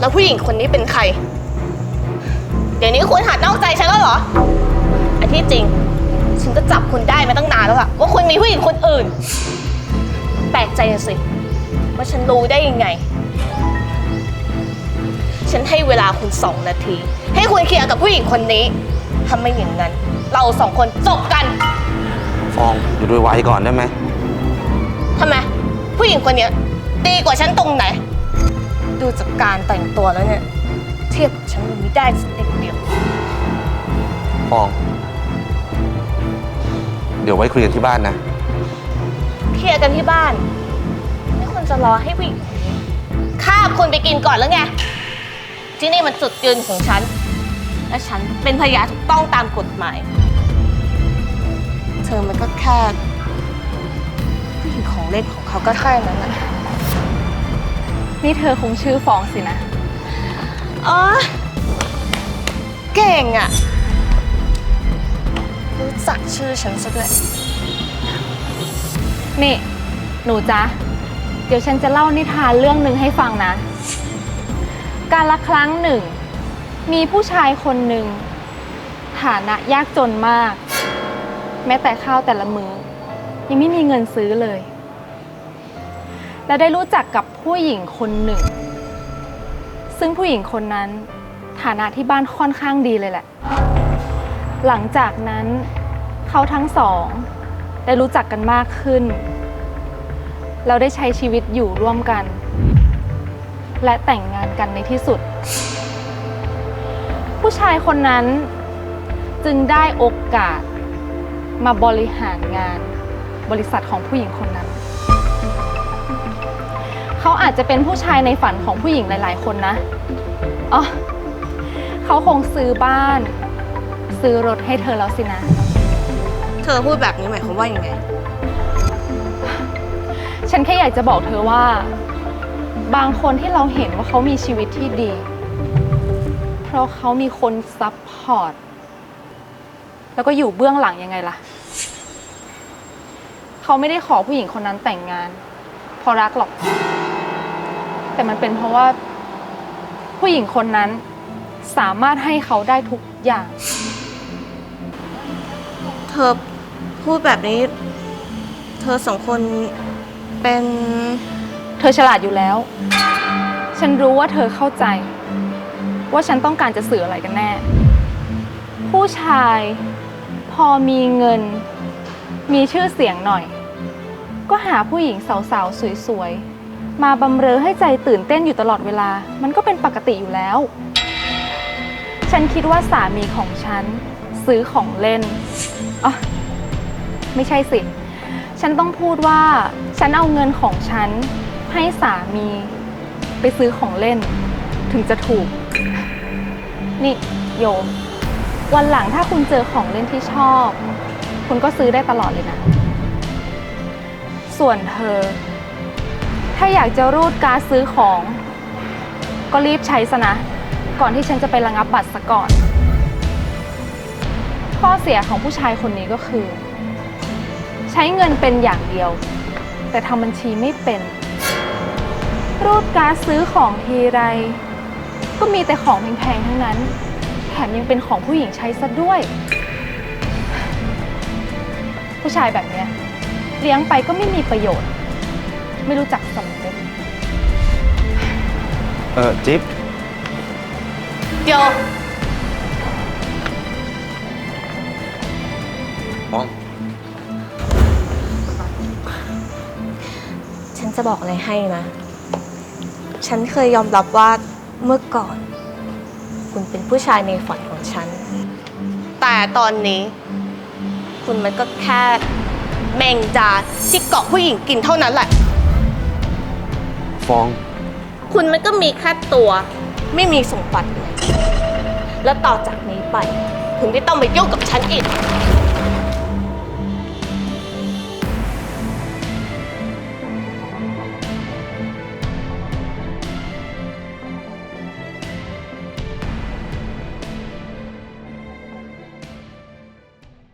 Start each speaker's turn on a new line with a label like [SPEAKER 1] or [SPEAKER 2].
[SPEAKER 1] แล้วผู้หญิงคนนี้เป็นใคร เดี๋ยวนี้คุณหัดนอกใจฉันแล้วเหรออันที่จริง ฉันก็จับคุณได้มาตั้งนานแล้วอะว่าคุณมีผู้หญิงคนอื่น แปลกใจอะสิ ว่าฉันรู้ได้ยังไง ฉันให้เวลาคุณสองนาที ให้คุณเคลียร์กับผู้หญิงคนนี้ถ้าไม่อย่างนั้น เราสองคนจบกัน
[SPEAKER 2] ฟองอยู่ด้วยไว้ก่อนได้ไหม
[SPEAKER 1] ทำไม ผู้หญิงคนเนี้ยดีกว่าฉันตรงไหน ดูจากการแต่งตัวแล้วเนี่ย เทียบกับฉันมันไม่ได้สักนิดเดียว
[SPEAKER 2] ฟอง เดี๋ยวไว้คุยกันที่บ้านนะ
[SPEAKER 1] เคลียร์กันที่บ้านไม่ควรจะรอให้ผู้หญิงคนนี้ข้าบคุณไปกินก่อนแล้วไง ที่นี่มันจุดยืนของฉัน และฉันเป็นพยานถูกต้องตามกฎหมาย เธอมันก็แค่ผู้หญิงของเล่นของเขาก็แค่นั้นแหละ
[SPEAKER 3] นี่เธอคงชื่อฟองสินะ
[SPEAKER 1] อ๋อเก่งอะ รู้จักชื่อฉันซะด้วย
[SPEAKER 3] นี่ หนูจ๊ะ เดี๋ยวฉันจะเล่านิทานเรื่องหนึ่งให้ฟังนะ การละครั้งหนึ่ง มีผู้ชายคนหนึ่ง ฐานะยากจนมาก แม้แต่ข้าวแต่ละมือ้อยังไม่มีเงินซื้อเลย และได้รู้จักกับผู้หญิงคนหนึ่ง ซึ่งผู้หญิงคนนั้นฐานะที่บ้านค่อนข้างดีเลยแหละ หลังจากนั้นเขาทั้งสอง ได้รู้จักกันมากขึ้น เราได้ใช้ชีวิตอยู่ร่วมกัน และแต่งงานกันในที่สุด ผู้ชายคนนั้นจึงได้โอกาสมาบริหารงานบริษัทของผู้หญิงคนนั้น เขาอาจจะเป็นผู้ชายในฝันของผู้หญิงหลาย ๆ คนนะอ๋อเขาคงซื้อบ้าน ซื้อรถให้เธอแล้วสินะ
[SPEAKER 1] เธอพูดแบบนี้หมายความว่ายังไง
[SPEAKER 3] ฉันแค่อยากจะบอกเธอว่า บางคนที่เราเห็นว่าเขามีชีวิตที่ดี เพราะเขามีคนซับพอร์ต แล้วก็อยู่เบื้องหลังยังไงล่ะ เขาไม่ได้ขอผู้หญิงคนนั้นแต่งงานเพราะรักหรอก แต่มันเป็นเพราะว่า ผู้หญิงคนนั้นสามารถให้เขาได้ทุกอย่าง
[SPEAKER 1] เธอพูดแบบนี้ เธอสองคนเป็น
[SPEAKER 3] เธอฉลาดอยู่แล้ว ฉันรู้ว่าเธอเข้าใจ ว่าฉันต้องการจะสื่ออะไรกันแน่ ผู้ชายพอมีเงิน มีชื่อเสียงหน่อย ก็หาผู้หญิงสาวๆสวยๆ มาบำเรอให้ใจตื่นเต้นอยู่ตลอดเวลา มันก็เป็นปกติอยู่แล้ว ฉันคิดว่าสามีของฉัน ซื้อของเล่นอ๋อไม่ใช่สิ ฉันต้องพูดว่า ฉันเอาเงินของฉัน ให้สามีไปซื้อของเล่น ถึงจะถูก นี่โยมวันหลังถ้าคุณเจอของเล่นที่ชอบ คุณก็ซื้อได้ตลอดเลยนะ ส่วนเธอ ถ้าอยากจะรูดการดซื้อของ ก็รีบใช้ซะนะ ก่อนที่ฉันจะไประงับบัตรซะก่อน ข้อเสียของผู้ชายคนนี้ก็คือ ใช้เงินเป็นอย่างเดียว แต่ทำบัญชีไม่เป็น รูดการดซื้อของทีไร ก็มีแต่ของแพงๆทั้งนั้น แถมยังเป็นของผู้หญิงใช้ซะด้วย ผู้ชายแบบเนี้ยเลี้ยงไปก็ไม่มีประโยชน์ ไม่รู้จักสำนึก
[SPEAKER 2] เออจิ๊บ
[SPEAKER 1] เดี๋ยว
[SPEAKER 2] ฟอง
[SPEAKER 1] ฉันจะบอกอะไรให้นะ ฉันเคยยอมรับว่าเมื่อก่อน คุณเป็นผู้ชายในฝันของฉัน แต่ตอนนี้ คุณมันก็แค่แมงจาที่เกาะผู้หญิงกินเท่านั้นแหละ
[SPEAKER 2] ฟอง
[SPEAKER 1] คุณมันก็มีแค่ตัว ไม่มีสมบัติเลยแล้วต่อจากนี้ไปคุณไม่ต้องมายุ่งกับฉันอีก